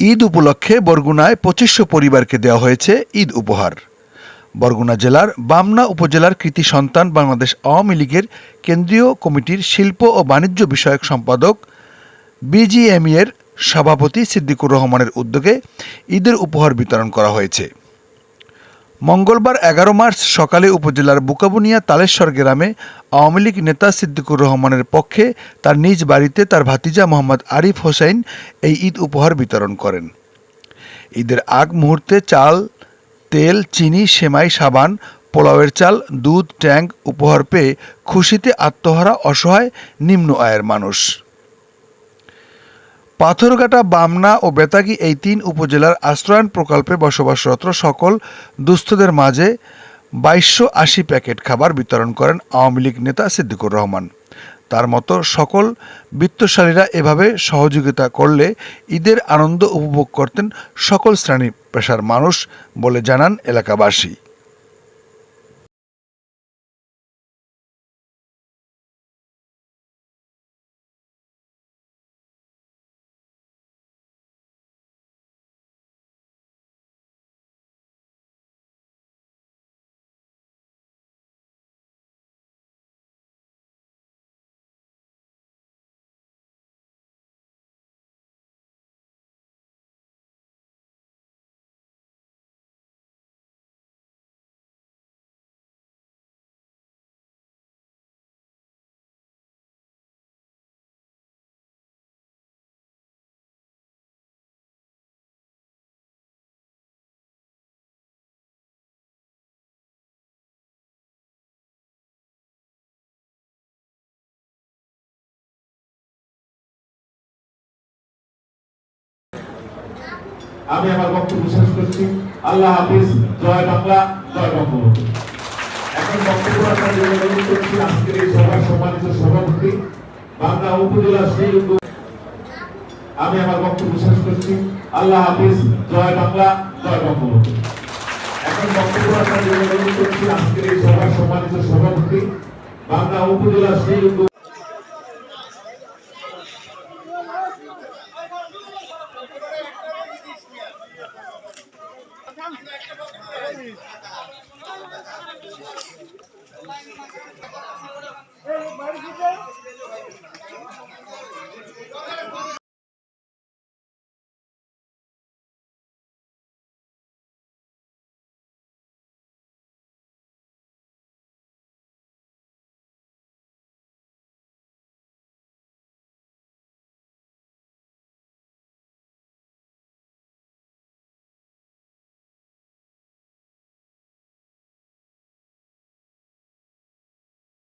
ঈদ উপলক্ষে বরগুনায় পঁচিশশো পরিবারকে দেওয়া হয়েছে ঈদ উপহার। বরগুনা জেলার বামনা উপজেলার কৃতি সন্তান বাংলাদেশ আওয়ামী লীগের কেন্দ্রীয় কমিটির শিল্প ও বাণিজ্য বিষয়ক সম্পাদক বিজিএমইয়ের সভাপতি সিদ্দিকুর রহমানের উদ্যোগে ঈদের উপহার বিতরণ করা হয়েছে। মঙ্গলবার এগারো মার্চ সকালে উপজেলার বুকাবুনিয়া তালেশ্বর গ্রামে আওয়ামী লীগ নেতা সিদ্দিকুর রহমানের পক্ষে তার নিজ বাড়িতে তার ভাতিজা মোহাম্মদ আরিফ হোসেন এই ঈদ উপহার বিতরণ করেন। ঈদের আগ মুহূর্তে চাল, তেল, চিনি, সেমাই, সাবান, পোলাওয়ের চাল, দুধ ট্যাঙ্ক উপহার পেয়ে খুশিতে আত্মহারা অসহায় নিম্ন আয়ের মানুষ। পাথরঘাটা, বামনা ও বেতাগী এই তিন উপজেলার আশ্রয়ণ প্রকল্পে বসবাসরত সকল দুস্থদের মাঝে বাইশশো আশি প্যাকেট খাবার বিতরণ করেন আওয়ামী লীগ নেতা সিদ্দিকুর রহমান। তার মতো সকল বিত্তশালীরা এভাবে সহযোগিতা করলে ঈদের আনন্দ উপভোগ করতেন সকল শ্রেণি পেশার মানুষ বলে জানান এলাকাবাসী। আমি আমার বক্তব্য শেষ করছি। আল্লাহ হাফিজ, জয় বাংলা, জয় বঙ্গবন্ধু এখন বক্তব্য রাখার অনুরোধ করছি, আজকের এই সভার সম্মানিত সভাপতি, বাংলা উপজেলা সুযোগ্য আমি আমার বক্তব্য শেষ করছি। আল্লাহ হাফিজ, জয় বাংলা, জয় বঙ্গবন্ধু এখন বক্তব্য রাখার অনুরোধ করছি, আজকের এই সভার সম্মানিত সভাপতি, বাংলা উপজেলা সুযোগ্য